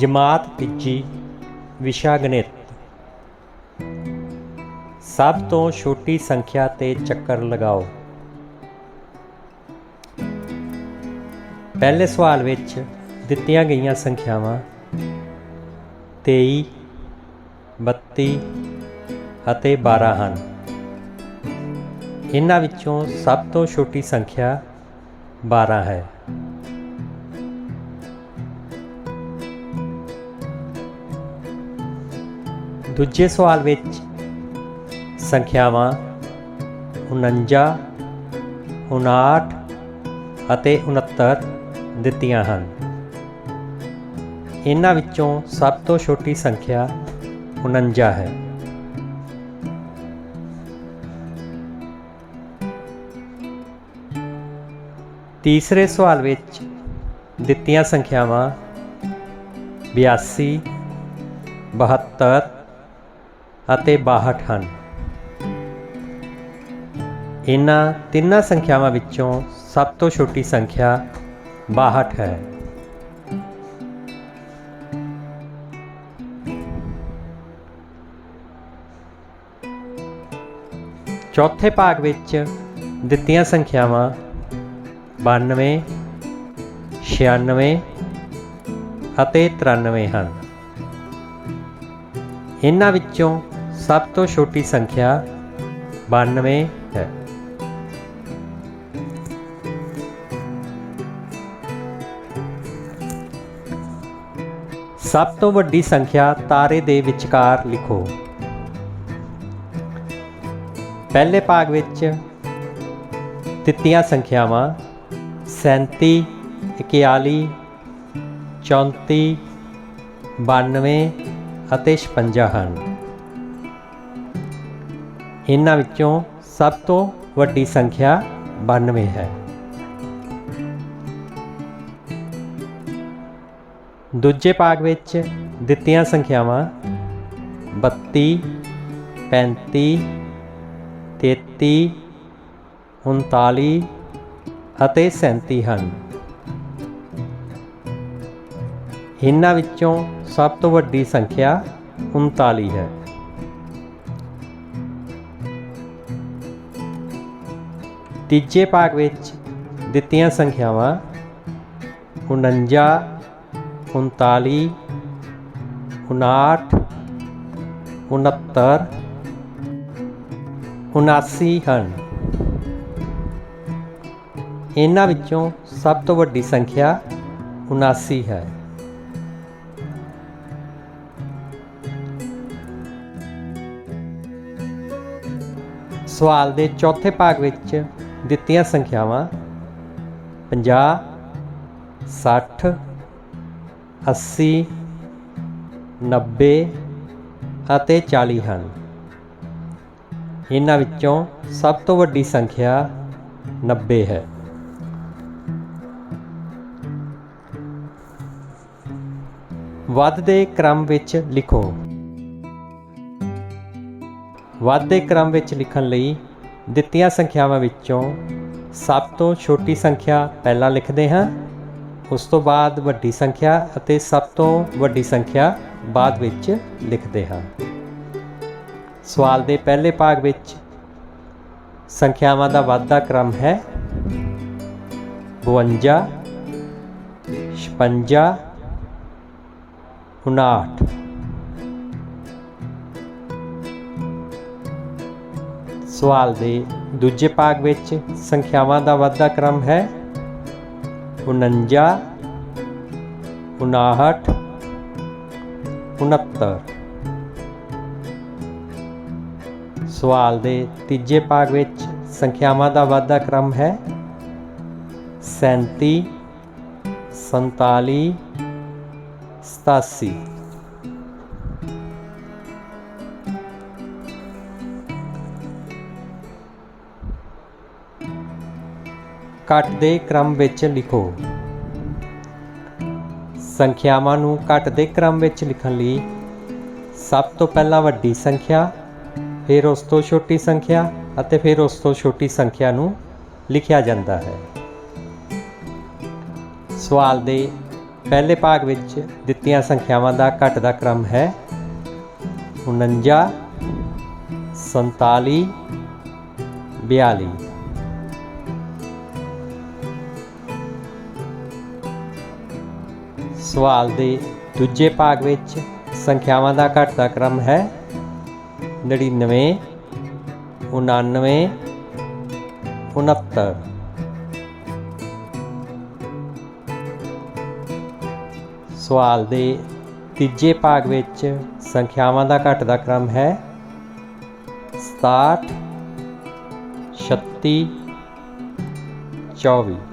ਜਮਾਤ ਤੀਜੀ ਵਿਸ਼ਾ ਗਣਿਤ ਸਭ ਤੋਂ ਛੋਟੀ ਸੰਖਿਆ ਤੇ ਚੱਕਰ ਲਗਾਓ। ਪਹਿਲੇ ਸਵਾਲ ਵਿੱਚ ਦਿੱਤੀਆਂ ਗਈਆਂ ਸੰਖਿਆਵਾਂ 23 32 ਅਤੇ 12 ਹਨ। ਇਹਨਾਂ ਵਿੱਚੋਂ ਸਭ ਤੋਂ ਛੋਟੀ ਸੰਖਿਆ 12 ਹੈ। ਦੂਜੇ ਸਵਾਲ ਵਿੱਚ ਸੰਖਿਆਵਾਂ 49 59 ਅਤੇ 69 ਦਿੱਤੀਆਂ ਹਨ। ਇਹਨਾਂ ਵਿੱਚੋਂ ਸਭ ਤੋਂ ਛੋਟੀ ਸੰਖਿਆ 49 ਹੈ। ਤੀਸਰੇ ਸਵਾਲ ਵਿੱਚ ਦਿੱਤੀਆਂ ਸੰਖਿਆਵਾਂ 82 72 ਅਤੇ 62 ਹਨ। ਇਹਨਾਂ ਤਿੰਨਾਂ ਸੰਖਿਆਵਾਂ ਵਿੱਚੋਂ ਸਭ ਤੋਂ ਛੋਟੀ ਸੰਖਿਆ 62 ਹੈ। ਚੌਥੇ ਭਾਗ ਵਿੱਚ ਦਿੱਤੀਆਂ ਸੰਖਿਆਵਾਂ 92 96 ਅਤੇ 93 ਹਨ। ਇਹਨਾਂ ਵਿੱਚੋਂ ਸਭ ਤੋਂ ਛੋਟੀ ਸੰਖਿਆ 92 ਹੈ। ਸਭ ਤੋਂ ਵੱਡੀ ਸੰਖਿਆ ਤਾਰੇ ਦੇ ਵਿਚਕਾਰ ਲਿਖੋ। ਪਹਿਲੇ ਭਾਗ ਵਿੱਚ ਦਿੱਤੀਆਂ ਸੰਖਿਆਵਾਂ 37 41 34 92 ਅਤੇ 56 ਹਨ। ਇਹਨਾਂ ਵਿੱਚੋਂ ਸਭ ਤੋਂ ਵੱਡੀ ਸੰਖਿਆ 92 ਹੈ। ਦੂਜੇ ਭਾਗ ਵਿੱਚ ਦਿੱਤੀਆਂ ਸੰਖਿਆਵਾਂ 32 35 33 39 ਅਤੇ 37 ਹਨ। ਇਹਨਾਂ ਵਿੱਚੋਂ ਸਭ ਤੋਂ ਵੱਡੀ ਸੰਖਿਆ 39 ਹੈ। ਤੀਜੇ ਭਾਗ ਵਿੱਚ ਦਿੱਤੀਆਂ ਸੰਖਿਆਵਾਂ 49 39 59 69 79 ਹਨ। ਇਹਨਾਂ ਵਿੱਚੋਂ ਸਭ ਤੋਂ ਵੱਡੀ ਸੰਖਿਆ 79 ਹੈ। ਸਵਾਲ ਦੇ ਚੌਥੇ ਭਾਗ ਵਿੱਚ ਦਿੱਤੀਆਂ ਸੰਖਿਆਵਾਂ 50 60 80 90 ਅਤੇ 40 ਹਨ। ਇਹਨਾਂ ਵਿੱਚੋਂ ਸਭ ਤੋਂ ਵੱਡੀ ਸੰਖਿਆ 90 ਹੈ। ਵੱਧਦੇ ਕ੍ਰਮ ਵਿੱਚ ਲਿਖੋ। ਵੱਧਦੇ ਕ੍ਰਮ ਵਿੱਚ ਲਿਖਣ ਲਈ ਦਿੱਤੀਆਂ ਸੰਖਿਆਵਾਂ ਵਿੱਚੋਂ ਸਭ ਤੋਂ ਛੋਟੀ ਸੰਖਿਆ ਪਹਿਲਾਂ ਲਿਖਦੇ ਹਾਂ, ਉਸ ਤੋਂ ਬਾਅਦ ਵੱਡੀ ਸੰਖਿਆ ਅਤੇ ਸਭ ਤੋਂ ਵੱਡੀ ਸੰਖਿਆ ਬਾਅਦ ਵਿੱਚ ਲਿਖਦੇ ਹਾਂ। ਸਵਾਲ ਦੇ ਪਹਿਲੇ ਭਾਗ ਵਿੱਚ ਸੰਖਿਆਵਾਂ ਦਾ ਵਾਧਾ ਕ੍ਰਮ ਹੈ 52 56 59 ਸਵਾਲ ਦੇ ਦੂਜੇ ਭਾਗ ਵਿੱਚ ਸੰਖਿਆਵਾਂ ਦਾ ਵਾਧਾ ਕ੍ਰਮ ਹੈ 49 59 69 ਸਵਾਲ ਦੇ ਤੀਜੇ ਭਾਗ ਵਿੱਚ ਸੰਖਿਆਵਾਂ ਦਾ ਵਾਧਾ ਕ੍ਰਮ ਹੈ 37 47 87 ਘੱਟ ਦੇ ਕ੍ਰਮ ਵਿੱਚ ਲਿਖੋ। ਸੰਖਿਆਵਾਂ ਨੂੰ ਘੱਟ ਦੇ ਕ੍ਰਮ ਵਿੱਚ ਲਿਖਣ ਲਈ ਸਭ ਤੋਂ ਪਹਿਲਾਂ ਵੱਡੀ ਸੰਖਿਆ, ਫਿਰ ਉਸ ਤੋਂ ਛੋਟੀ ਸੰਖਿਆ ਅਤੇ ਫਿਰ ਉਸ ਤੋਂ ਛੋਟੀ ਸੰਖਿਆ ਨੂੰ ਲਿਖਿਆ ਜਾਂਦਾ ਹੈ। ਸਵਾਲ ਦੇ ਪਹਿਲੇ ਭਾਗ ਵਿੱਚ ਦਿੱਤੀਆਂ ਸੰਖਿਆਵਾਂ ਦਾ ਘਟਦਾ ਕ੍ਰਮ ਹੈ 49 47 42 ਸਵਾਲ ਦੇ ਦੂਜੇ ਭਾਗ ਵਿੱਚ ਸੰਖਿਆਵਾਂ ਦਾ ਘਟਦਾ ਕ੍ਰਮ ਹੈ 99 99 69 ਸਵਾਲ ਦੇ ਤੀਜੇ ਭਾਗ ਵਿੱਚ ਸੰਖਿਆਵਾਂ ਦਾ ਘਟਦਾ ਕ੍ਰਮ ਹੈ 67 36 24